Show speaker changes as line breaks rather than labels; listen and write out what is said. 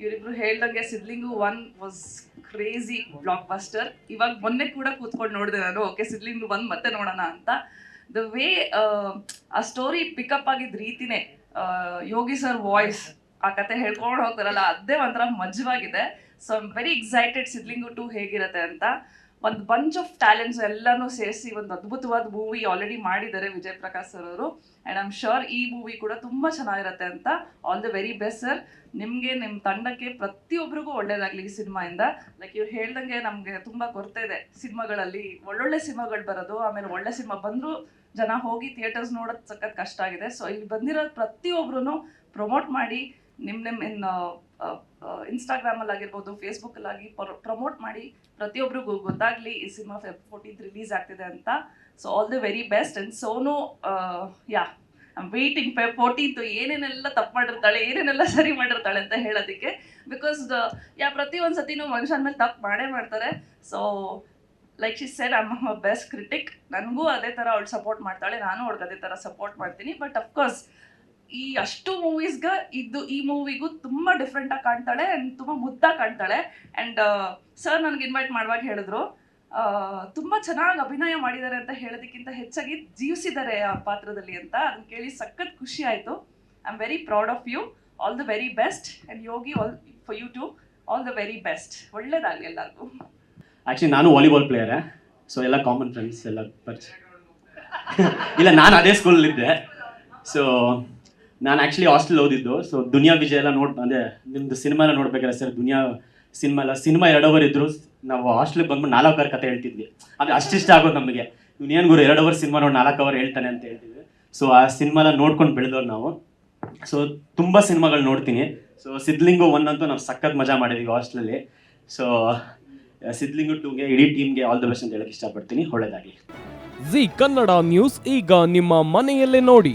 ಇವರಿಬ್ರು ಹೇಳ್ದಂಗೆ Sidlingu one was crazy block buster ಇವಾಗ ಮೊನ್ನೆ ಕೂಡ ಕೂತ್ಕೊಂಡು ನೋಡಿದೆ ನಾನು. ಓಕೆ ಸಿದ್ಲಿಂಗು ಒನ್ ಮತ್ತೆ ನೋಡೋಣ ಅಂತ. ದ ವೇ ಆ ಸ್ಟೋರಿ ಪಿಕಪ್ ಆಗಿದ್ದ ರೀತಿನೇ ಯೋಗಿ ಸರ್ ವಾಯ್ಸ್ ಆ ಕತೆ ಹೇಳ್ಕೊಂಡು ಹೋಗ್ತಾರಲ್ಲ, ಅದೇ ಒಂಥರ ಮಜವಾಗಿದೆ. So I'm very excited Sidlingu two ಹೇಗಿರುತ್ತೆ ಅಂತ. ಒಂದು ಬಂಚ್ ಆಫ್ ಟ್ಯಾಲೆಂಟ್ಸ್ ಎಲ್ಲಾನು ಸೇರಿಸಿ ಒಂದು ಅದ್ಭುತವಾದ ಮೂವಿ ಆಲ್ರೆಡಿ ಮಾಡಿದ್ದಾರೆ ವಿಜಯ್ ಪ್ರಕಾಶ್ ಸರ್ ಅವರು. ಆ್ಯಂಡ್ ಐಮ್ ಶೋರ್ ಈ ಮೂವಿ ಕೂಡ ತುಂಬ ಚೆನ್ನಾಗಿರುತ್ತೆ ಅಂತ. All the very best sir ನಿಮಗೆ ನಿಮ್ಮ ತಂಡಕ್ಕೆ ಪ್ರತಿಯೊಬ್ಬರಿಗೂ ಒಳ್ಳೇದಾಗಲಿ ಈ ಸಿನಿಮಾಯಿಂದ. ಲೈಕ್ ಇವ್ರು ಹೇಳ್ದಂಗೆ ನಮಗೆ ತುಂಬ ಕೊರತೆ ಇದೆ ಸಿನಿಮಾಗಳಲ್ಲಿ. ಒಳ್ಳೊಳ್ಳೆ ಸಿನಿಮಾಗಳು ಬರೋದು, ಆಮೇಲೆ ಒಳ್ಳೆ ಸಿನಿಮಾ ಬಂದರೂ ಜನ ಹೋಗಿ ಥಿಯೇಟರ್ಸ್ ನೋಡೋದು ಸಖತ್ ಕಷ್ಟ ಆಗಿದೆ. ಸೊ ಇಲ್ಲಿ ಬಂದಿರೋ ಪ್ರತಿಯೊಬ್ಬರೂ ಪ್ರಮೋಟ್ ಮಾಡಿ ನಿಮ್ಮ ನಿಮ್ಮ ಇನ್ ಇನ್ಸ್ಟಾಗ್ರಾಮಲ್ಲಿ ಆಗಿರ್ಬೋದು ಫೇಸ್ಬುಕ್ಕಲ್ಲಾಗಿ ಪ್ರಮೋಟ್ ಮಾಡಿ ಪ್ರತಿಯೊಬ್ಬರಿಗೂ ಗೊತ್ತಾಗಲಿ ಈ ಸಿನಿಮಾ ಫೆಬ್ ಫೋರ್ಟೀನ್ತ್ ರಿಲೀಸ್ ಆಗ್ತಿದೆ ಅಂತ. So all the very best and Sonu yeah waiting Feb fourteenth ಏನೇನೆಲ್ಲ ತಪ್ಪು ಮಾಡಿರ್ತಾಳೆ, ಏನೇನೆಲ್ಲ ಸರಿ ಮಾಡಿರ್ತಾಳೆ ಅಂತ ಹೇಳೋದಕ್ಕೆ. ಬಿಕಾಸ್ ಯಾ ಪ್ರತಿ ಒಂದು ಸತಿನೂ ಮನುಷ್ಯನ ಮೇಲೆ ತಪ್ಪು ಮಾಡೇ ಮಾಡ್ತಾರೆ. So like she said I'm best critic ನನಗೂ ಅದೇ ಥರ ಅವಳು ಸಪೋರ್ಟ್ ಮಾಡ್ತಾಳೆ, ನಾನು ಅವಳಿಗೆ ಅದೇ ಥರ ಸಪೋರ್ಟ್ ಮಾಡ್ತೀನಿ. ಬಟ್ ಅಫ್ಕೋರ್ಸ್ ಈ ಅಷ್ಟು ಮೂವೀಸ್ಗೆ ಇದು ಈ ಮೂವಿಗೂ ತುಂಬ ಡಿಫ್ರೆಂಟಾಗಿ ಕಾಣ್ತಾಳೆ ಆ್ಯಂಡ್ ತುಂಬ ಮುದ್ದಾಗಿ ಕಾಣ್ತಾಳೆ. ಆ್ಯಂಡ್ ಸರ್ ನನಗೆ ಇನ್ವೈಟ್ ಮಾಡುವಾಗ ಹೇಳಿದ್ರು. ತುಂಬ ಚೆನ್ನಾಗಿ ಅಭಿನಯ ಮಾಡಿದ್ದಾರೆ ಅಂತ ಹೇಳೋದಕ್ಕಿಂತ ಹೆಚ್ಚಾಗಿ ಜೀವಿಸಿದ್ದಾರೆ ಆ ಪಾತ್ರದಲ್ಲಿ ಅಂತ. ಅದನ್ನ ಕೇಳಿ ಸಖತ್ ಖುಷಿ ಆಯಿತು. I am very proud of you all the very best and Yogi all for you to all the very best ಒಳ್ಳೇದಾಗಲಿ ಎಲ್ಲರಿಗೂ.
ಆ್ಯಕ್ಚುಲಿ ನಾನು ವಾಲಿಬಾಲ್ ಪ್ಲೇಯರೇ ಸೊ ಎಲ್ಲ ಕಾಮನ್ ಫ್ರೆಂಡ್ಸ್ ಎಲ್ಲ ಇಲ್ಲ, ನಾನು ಅದೇ ಸ್ಕೂಲಲ್ಲಿದ್ದೆ ಸೊ ನಾನು ಆ್ಯಕ್ಚುಲಿ ಹಾಸ್ಟೆಲ್ ಓದಿದ್ದು ಸೊ ದುನಿಯಾ ವಿಜಯ ಎಲ್ಲ ನೋಡಿ ಅಂದರೆ ನಿಮ್ಮದು ಸಿನಿಮಾ ಎಲ್ಲ ನೋಡ್ಬೇಕಾದ್ರೆ ಸರ್ ದುನಿಯಾ ಸಿನಿಮಾ ಎಲ್ಲ ಸಿನಿಮಾ ಎರಡು ಅವರ್ ಇದ್ರು, ನಾವು ಹಾಸ್ಟೆಲ್ಗೆ ಬಂದ್ಬಿಟ್ಟು ನಾಲ್ಕು ಅವರ್ ಕತೆ ಹೇಳ್ತಿದ್ವಿ. ಅಂದರೆ ಅಷ್ಟಿಷ್ಟ ಆಗೋದು ನಮಗೆ. ಏನು ಗುರು ಎರಡು ಅವರ್ ಸಿನಿಮಾ ನೋಡಿ ನಾಲ್ಕು ಅವರ್ ಹೇಳ್ತಾನೆ ಅಂತ ಹೇಳ್ತಿದ್ವಿ. ಸೊ ಆ ಸಿನಿಮಾ ಎಲ್ಲ ನೋಡ್ಕೊಂಡು ಬೆಳೆದವ್ರು ನಾವು. ಸೊ ತುಂಬ ಸಿನಿಮಾಗಳು ನೋಡ್ತೀನಿ. ಸೊ ಸಿದ್ಲಿಂಗು ಒನ್ ಅಂತೂ ನಾವು ಸಖತ್ ಮಜಾ ಮಾಡಿದ್ದೀವಿ ಹಾಸ್ಟೆಲಲ್ಲಿ ಸೊ ಸಿದ್ಲಿಂಗು ಟೂಗೆ ಇಡೀ ಟೀಮ್ಗೆ ಆಲ್ ದ ಬೆಸ್ಟ್ ಅಂತ ಹೇಳಕ್ಕೆ ಇಷ್ಟಪಡ್ತೀನಿ. ಒಳ್ಳೆಯದಾಗಿ
ಜಿ ಕನ್ನಡ ನ್ಯೂಸ್ ಈಗ ನಿಮ್ಮ ಮನೆಯಲ್ಲೇ ನೋಡಿ.